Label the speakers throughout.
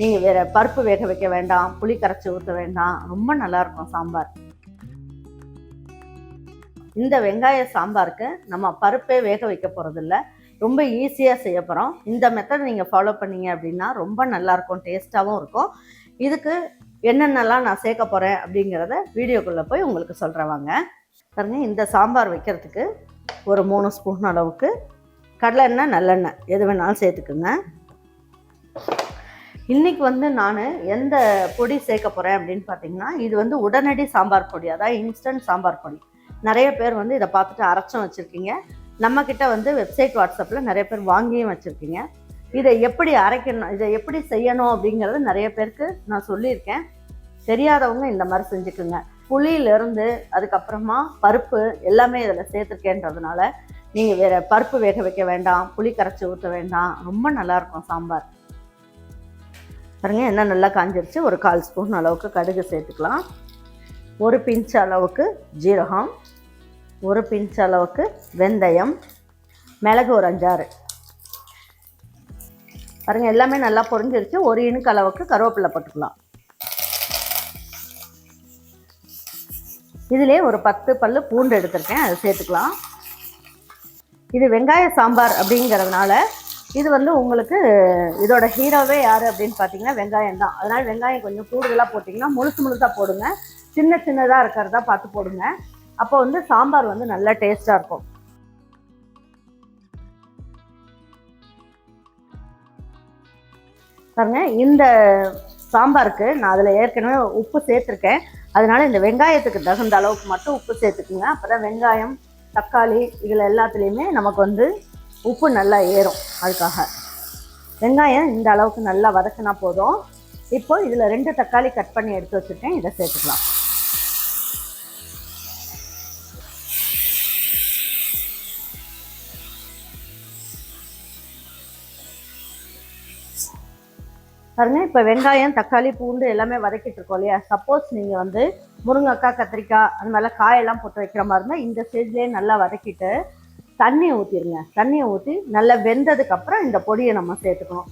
Speaker 1: நீங்கள் வேறு பருப்பு வேக வைக்க வேண்டாம் புளி கரைச்சி ஊற்ற வேண்டாம். ரொம்ப நல்லாயிருக்கும் சாம்பார். இந்த வெங்காய சாம்பாருக்கு நம்ம பருப்பே வேக வைக்க போகிறதில்ல ரொம்ப ஈஸியாக செய்ய போகிறோம் இந்த மெத்தட் நீங்கள் ஃபாலோ பண்ணீங்க அப்படின்னா ரொம்ப நல்லாயிருக்கும் டேஸ்ட்டாகவும் இருக்கும். இதுக்கு என்னென்னலாம் நான் சேர்க்க போகிறேன் அப்படிங்கிறத வீடியோக்குள்ளே போய் உங்களுக்கு சொல்கிறேன் வாங்க. இந்த சாம்பார் வைக்கிறதுக்கு ஒரு மூணு ஸ்பூன் அளவுக்கு கடலெண்ணெய் நல்லெண்ணெய் எது வேணாலும் சேர்த்துக்குங்க. இன்றைக்கி வந்து நான் எந்த பொடி சேர்க்க போகிறேன் அப்படின்னு பார்த்தீங்கன்னா இது வந்து உடனடி சாம்பார் பொடி. அதாவது இன்ஸ்டன்ட் சாம்பார் பொடி. நிறைய பேர் வந்து இதை பார்த்துட்டு அரைச்சும் வச்சுருக்கீங்க. நம்மக்கிட்ட வந்து வெப்சைட் வாட்ஸ்அப்பில் நிறைய பேர் வாங்கியும் வச்சுருக்கீங்க. இதை எப்படி அரைக்கணும் இதை எப்படி செய்யணும் அப்படிங்கிறது நிறைய பேருக்கு நான் சொல்லியிருக்கேன். தெரியாதவங்க இந்த மாதிரி செஞ்சுக்குங்க. புளியிலேருந்து அதுக்கப்புறமா பருப்பு எல்லாமே இதில் சேர்த்துருக்கேன்றதுனால நீங்கள் வேறு பருப்பு வேக வைக்க வேண்டாம் புளி கரைச்சி ஊற்ற வேண்டாம் ரொம்ப நல்லாயிருக்கும் சாம்பார். பாருங்கள் எண்ணெய் நல்லா காஞ்சிருச்சு. ஒரு கால் ஸ்பூன் அளவுக்கு கடுகு சேர்த்துக்கலாம். ஒரு பிஞ்ச் அளவுக்கு ஜீரகம். ஒரு பிஞ்ச் அளவுக்கு வெந்தயம். மிளகு ஒரு அஞ்சாறு. பாருங்கள் எல்லாமே நல்லா பொரிஞ்சிருச்சு. ஒரு இனுக்கு அளவுக்கு கருவேப்பிலை போட்டுக்கலாம். இதுலேயே ஒரு பத்து பல்லு பூண்டு எடுத்திருக்கேன். அதை சேர்த்துக்கலாம். இது வெங்காய சாம்பார் அப்படிங்கிறதுனால இது வந்து உங்களுக்கு இதோட ஹீரோவே யார் அப்படின்னு பார்த்தீங்கன்னா வெங்காயம் தான். அதனால் வெங்காயம் கொஞ்சம் கூடுதலாக போட்டிங்கன்னா முழுசு முழுசாக போடுங்க. சின்ன சின்னதாக இருக்கிறதா பார்த்து போடுங்க. அப்போ வந்து சாம்பார் வந்து நல்லா டேஸ்ட்டாக இருக்கும். பாருங்க இந்த சாம்பாருக்கு நான் அதில் ஏற்கனவே உப்பு சேர்த்துருக்கேன். அதனால் இந்த வெங்காயத்துக்கு தகுந்த அளவுக்கு மட்டும் உப்பு சேர்த்துக்குங்க. அப்போ தான் வெங்காயம் தக்காளி இதில் எல்லாத்துலேயுமே நமக்கு வந்து உப்பு நல்லா ஏறும். அதுக்காக. வெங்காயம் இந்த அளவுக்கு நல்லா வதக்கினா போதும். இப்போ இதில் ரெண்டு தக்காளி கட் பண்ணி எடுத்து வச்சுருக்கேன் இதை சேர்த்துக்கலாம். பாருங்க இப்போ வெங்காயம் தக்காளி பூண்டு எல்லாமே வதக்கிட்டு இருக்கோம் இல்லையா? சப்போஸ் நீங்கள் வந்து முருங்கைக்காய் கத்திரிக்காய் அந்த மாதிரிலாம் காயெல்லாம் போட்டு வைக்கிற மாதிரி இருந்தால் இந்த ஸ்டேஜ்லேயே நல்லா வதக்கிட்டு தண்ணியை ஊற்றிடுங்க தண்ணியை ஊற்றி நல்லா வெந்ததுக்கப்புறம் இந்த பொடியை நம்ம சேர்த்துக்கணும்.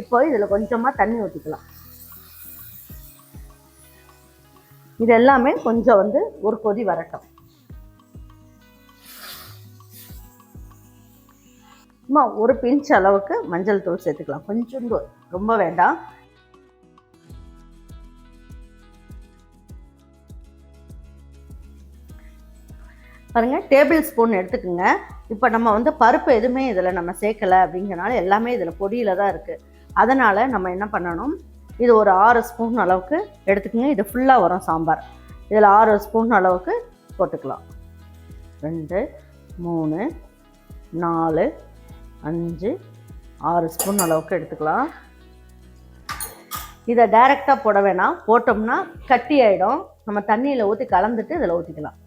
Speaker 1: இப்போ இதில் கொஞ்சமாக தண்ணி ஊற்றிக்கலாம் இது எல்லாமே கொஞ்சம் வந்து ஒரு கொதி வரட்டும். சும்மா ஒரு பிஞ்ச் அளவுக்கு மஞ்சள் தூள் சேர்த்துக்கலாம். கொஞ்சம் ரொம்ப வேண்டாம். பாருங்கள் டேபிள் ஸ்பூன் எடுத்துக்கோங்க. இப்போ நம்ம வந்து பருப்பு எதுவுமே இதில் நம்ம சேர்க்கலை அப்படிங்கிறனால எல்லாமே இதில் பொடியில் தான் இருக்குது அதனால் நம்ம என்ன பண்ணணும்? இது ஒரு ஆறு ஸ்பூன் அளவுக்கு எடுத்துக்கோங்க. இது ஃபுல்லாக வரும் சாம்பார். இதில் ஆறு ஸ்பூன் அளவுக்கு போட்டுக்கலாம். ரெண்டு மூணு நாலு அஞ்சு ஆறு ஸ்பூன் அளவுக்கு எடுத்துக்கலாம். இதை டைரெக்டாக போட வேணாம். போட்டோம்னா கட்டி ஆகிடும் நம்ம தண்ணியில் ஊற்றி கலந்துட்டு இதில் ஊற்றிக்கலாம்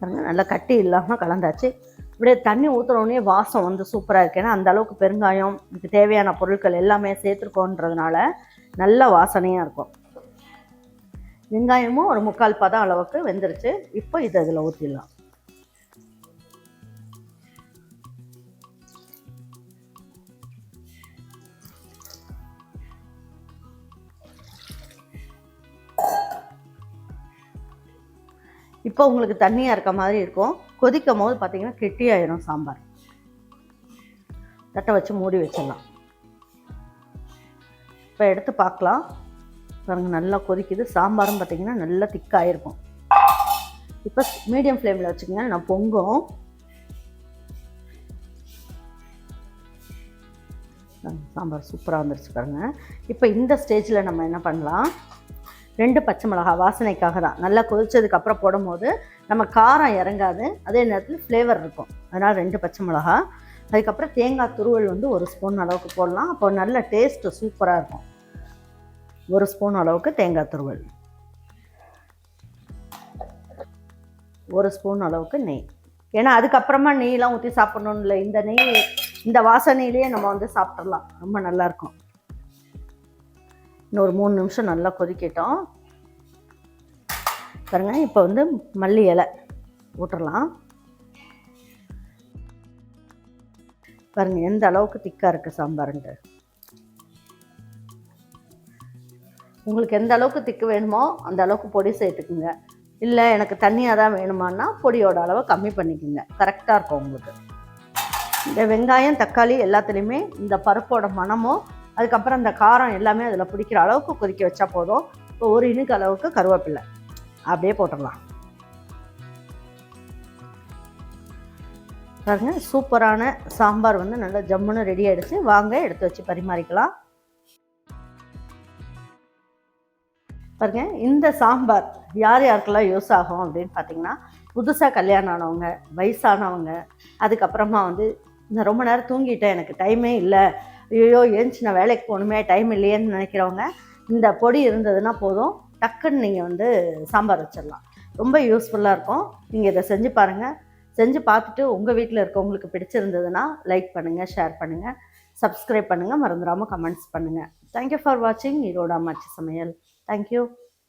Speaker 1: பாருங்கள் நல்லா கட்டி இல்லாமல் கலந்தாச்சு. இப்படியே தண்ணி ஊற்றுறோடனே வாசம் வந்து சூப்பராக இருக்கு. ஏன்னா அந்த அளவுக்கு பெருங்காயம் இதுக்கு தேவையான பொருட்கள் எல்லாமே சேர்த்துருக்கோன்றதுனால நல்ல வாசனையாக இருக்கும். வெங்காயமும் ஒரு முக்கால் பதம் அளவுக்கு வெந்துருச்சு. இப்போ இதை இதில் ஊற்றிடலாம் இப்போ உங்களுக்கு தண்ணியாக இருக்க மாதிரி இருக்கும். கொதிக்கும் போது பார்த்தீங்கன்னா கெட்டியாயிரும் சாம்பார். தட்டை வச்சு மூடி வச்சிடலாம். இப்போ எடுத்து பார்க்கலாம். பாருங்க நல்லா கொதிக்குது. சாம்பாரும் பார்த்தீங்கன்னா நல்லா திக்காயிருக்கும். இப்போ மீடியம் ஃப்ளேமில் வச்சுக்கோங்க. நான் பொங்கும். சாம்பார் சூப்பராக வந்துருச்சு பாருங்க. இப்போ இந்த ஸ்டேஜில் நம்ம என்ன பண்ணலாம்? ரெண்டு பச்சை மிளகா வாசனைக்காக தான். நல்லா கொதிச்சதுக்கு அப்புறம் போடும்போது நம்ம காரம் இறங்காது. அதே நேரத்தில் ஃப்ளேவர் இருக்கும். அதனால் ரெண்டு பச்சை மிளகா. அதுக்கப்புறம் தேங்காய் துருவல் வந்து ஒரு ஸ்பூன் அளவுக்கு போடலாம். அப்போ நல்ல டேஸ்ட்டு சூப்பராக இருக்கும். ஒரு ஸ்பூன் அளவுக்கு தேங்காய் துருவல். ஒரு ஸ்பூன் அளவுக்கு நெய். ஏன்னா அதுக்கப்புறமா நெய்லாம் ஊற்றி சாப்பிட்ணுன்னு இல்லை இந்த நெய் இந்த வாசனையிலேயே நம்ம வந்து சாப்பிட்றலாம் ரொம்ப நல்லாயிருக்கும் இன்னொரு மூணு நிமிஷம் நல்லா கொதிக்கட்டும். பாருங்க இப்போ வந்து மல்லி இலை விட்டுறலாம் பாருங்கள் எந்த அளவுக்கு திக்காக இருக்குது சாம்பாருன்ட்டு. உங்களுக்கு எந்த அளவுக்கு திக்கு வேணுமோ அந்த அளவுக்கு பொடி சேர்த்துக்குங்க. இல்லை எனக்கு தண்ணியாக தான் வேணுமான்னா பொடியோட அளவை கம்மி பண்ணிக்கோங்க. கரெக்டாக இருக்கும் உங்களுக்கு. இந்த வெங்காயம் தக்காளி எல்லாத்துலேயுமே இந்த பருப்போட மணமும் அதுக்கப்புறம் இந்த காரம் எல்லாமே அதில் பிடிக்கிற அளவுக்கு கொதிக்க வச்சா போதும். இப்போ ஒரு இனுக்கு அளவுக்கு கருவேப்பிலை. அப்படியே போட்டுடலாம். பாருங்க சூப்பரான சாம்பார் வந்து நல்லா ஜம்முன்னு ரெடி ஆகிடுச்சு வாங்க எடுத்து வச்சு பரிமாறிக்கலாம். பாருங்க இந்த சாம்பார் யார் யாருக்கெல்லாம் யூஸ் ஆகும் அப்படின்னு பார்த்தீங்கன்னா புதுசாக கல்யாணம் ஆனவங்க வயசானவங்க அதுக்கப்புறமா வந்து நான் ரொம்ப நேரம் தூங்கிட்டேன் எனக்கு டைமே இல்லை ஐயோ ஏஞ்சி நான் வேலைக்கு போகணுமே டைம் இல்லையேன்னு நினைக்கிறவங்க இந்த பொடி இருந்ததுன்னா போதும். டக்குன்னு நீங்கள் வந்து சாம்பார் வச்சிடலாம். ரொம்ப யூஸ்ஃபுல்லாக இருக்கும். நீங்கள் இதை செஞ்சு பாருங்கள் செஞ்சு பார்த்துட்டு உங்கள் வீட்டில் இருக்கவங்களுக்கு பிடிச்சிருந்ததுன்னா லைக் பண்ணுங்கள் ஷேர் பண்ணுங்கள் சப்ஸ்கிரைப் பண்ணுங்கள் மறந்துடாமல் கமெண்ட்ஸ் பண்ணுங்கள் தேங்க்யூ ஃபார் வாட்சிங் ஈரோடா மாச்சி சமையல். தேங்க்யூ